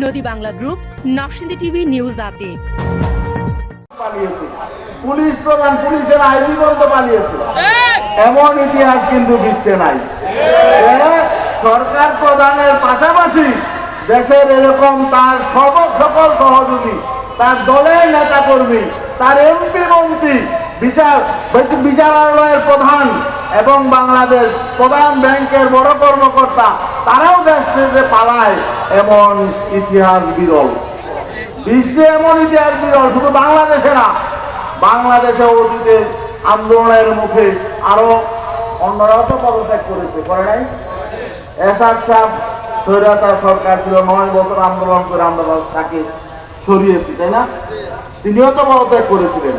নদী Bangla group, Narsingdi TV news update. Police প্রধান, পুলিশের আইজি পর্যন্ত পালিয়েছে। এমন ইতিহাস কিন্তু বিশ্বে নাই। সরকার প্রধানের পাশাপাশি দেশের এরকম তার সব সকল সহযোগী, তার দলের নেতা কর্মী তার এমপি, মন্ত্রী, বিচার বিচারালয়ের প্রধান এবং বাংলাদেশ প্রধান ব্যাংকের বড় কর্মকর্তা, তারাও দেশ পালায়। এমন ইতিহাস বিরল। বিশ্বে এমন ইতিহাস বিরল শুধু বাংলাদেশে না বাংলাদেশে অতীতের আন্দোলনের মুখে আরও অন্যরাও তো পদত্যাগ করেছে করে নাই? এসার সাহ স্বৈরাচার সরকার ছিল নয় বছর আন্দোলন করে আমরা তাকে সরিয়েছি তাই না? তিনিও তো পদত্যাগ করেছিলেন।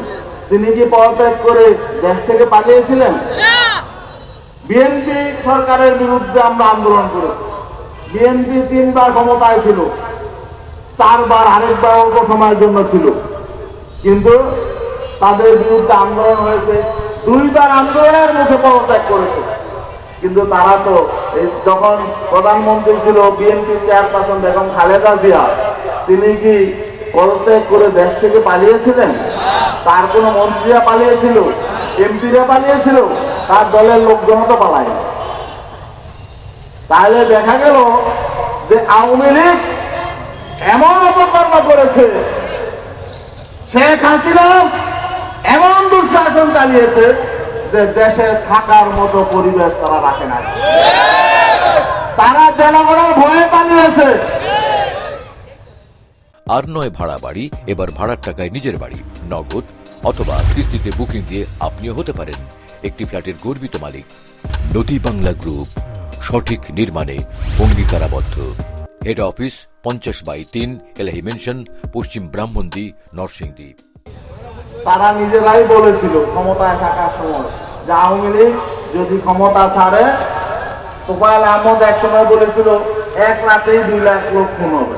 তিনি কি পদত্যাগ করে দেশ থেকে পালিয়েছিলেন? বিএনপি সরকারের বিরুদ্ধে আমরা আন্দোলন করেছি। বিএনপি তিনবার ক্ষমতায় ছিল, চারবার আরেকবার অল্প সময়ের জন্য ছিল। কিন্তু তাদের বিরুদ্ধে আন্দোলন হয়েছে, দুইবার আন্দোলনের মুখে পদত্যাগ করেছে। কিন্তু তারা তো যখন প্রধানমন্ত্রী ছিল বিএনপি চেয়ারপারসন বেগম খালেদা জিয়া, তিনি কি পদত্যাগ করে দেশ থেকে পালিয়েছিলেন? তার কোনো মন্ত্রীরা পালিয়েছিল? এমপিরা পালিয়েছিল? তার দলের লোকজনও তো পালায়নি। তাহলে দেখা গেল যে আওয়ামী লীগ এমন অপকর্ম করেছে। শেখ হাসিনা এমন দুঃশাসন চালিয়েছে যে দেশে থাকার মতো পরিবেশ তারা রাখে না তারা জনগণের ভয়ে পালিয়েছে। আর নয় ভাড়া বাড়ি, এবার ভাড়ার টাকায় নিজের বাড়ি, নগদ অথবা কিস্তিতে বুকিং দিয়ে আপনিও হতে পারেন। একটি ফ্ল্যাটের গর্বিত মালিক, নদী বাংলা গ্রুপ। সঠিক নির্মাণে অঙ্গীকারাবদ্ধ। হেড অফিস পঞ্চাশ বাই তিন এলাহি মেনশন, পশ্চিম ব্রাহ্মণদী, নরসিংদী। তারা নিজেরাই বলেছিল, ক্ষমতায় থাকার সময়। যে আওয়ামী লীগ যদি ক্ষমতা ছাড়ে, তোফায়েল আহমদ এক সময় বলেছিল, এক রাতেই দুই লাখ লোক খুন হবে।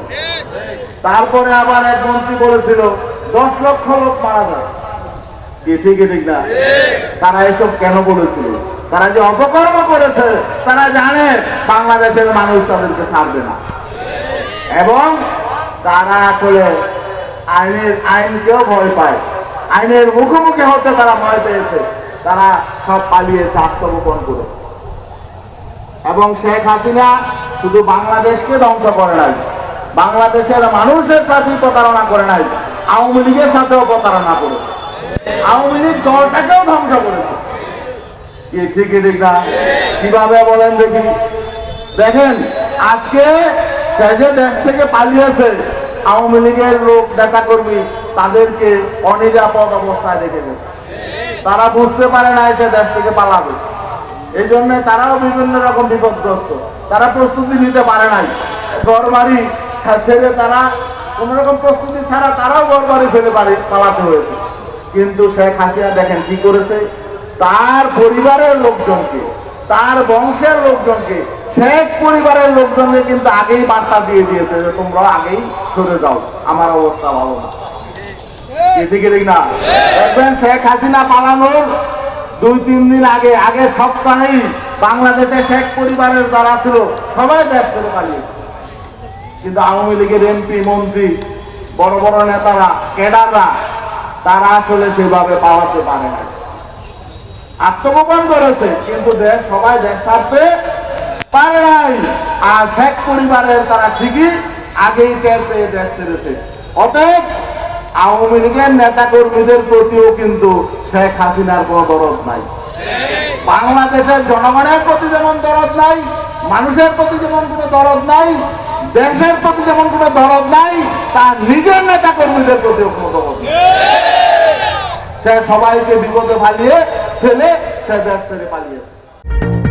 তারপরে আবার এক মন্ত্রী বলেছিল, দশ লক্ষ লোক মারা যায় ঠিক না? তারা এসব কেন বলেছিল? তারা যে অপকর্ম করেছে, তারা জানে বাংলাদেশের মানুষ তাদেরকে ছাড়বে না। এবং তারা আসলে আইনের, আইনকেও ভয় পায়। আইনের মুখোমুখি হতে তারা ভয় পেয়েছে। তারা সব পালিয়েছে, আত্মগোপন করেছে। এবং শেখ হাসিনা শুধু বাংলাদেশকে ধ্বংস করে নাই, বাংলাদেশের মানুষের সাথেই প্রতারণা করে নাই, আওয়ামী লীগের সাথেও প্রতারণা করেছে। আওয়ামী লীগ ধ্বংস করেছে। ঠিক না। কীভাবে বলেন দেখি। দেখেন, আজকে সে যে দেশ থেকে পালিয়েছে, আওয়ামী লীগের লোক কর্মী তাদেরকে অনিরাপদ অবস্থায় রেখে তারা বুঝতে পারে না সে দেশ থেকে পালাবে। এই জন্য তারাও বিভিন্ন রকম বিপদগ্রস্ত। তারা প্রস্তুতি নিতে পারে নাই। ঘর বাড়ি ছেড়ে তারা কোন রকম প্রস্তুতি ছাড়া তারাও ঘর বাড়ি ফেলে পালাতে হয়েছে। কিন্তু শেখ হাসিনা দেখেন কি করেছে? তার পরিবারের লোকজনকে, তার বংশের লোকজনকে, শেখ পরিবারের লোকজনকে কিন্তু আগেই বার্তা দিয়ে দিয়েছে যে তোমরা আগেই সরে যাও। আমার অবস্থা ভালো না। দেখবেন শেখ হাসিনা দুই, তিন দিন আগে আগে বাংলাদেশে শেখ পরিবারের যারা ছিল, সবাই দেশ পালিয়েছে কিন্তু আওয়ামী লীগের এমপি, মন্ত্রী, বড় বড় নেতারা তারা আসলে সেভাবে পাওয়াতে পারে না। আত্মগোপন করেছে, কিন্তু দেশ, সবাই দেশ ছাড়তে পারে নাই। আর শেখ পরিবারের তারা ঠিকই আগেই টের পেয়ে দেশ ছেড়েছে। অতএব আওয়ামী লীগের নেতা কর্মীদের প্রতিও কিন্তু শেখ হাসিনার কোনো দরদ নাই। বাংলাদেশের জনগণের প্রতি যেমন দরদ নাই, মানুষের প্রতি যেমন কোনো দরদ নাই দেশের প্রতি যেমন কোনো দরদ নাই তা নিজের নেতা কর্মীদের প্রতি কোনো দরদ সে সবাইকে বিপদে ফালিয়ে ফেলে সে দেশ পালিয়ে পালিয়েছে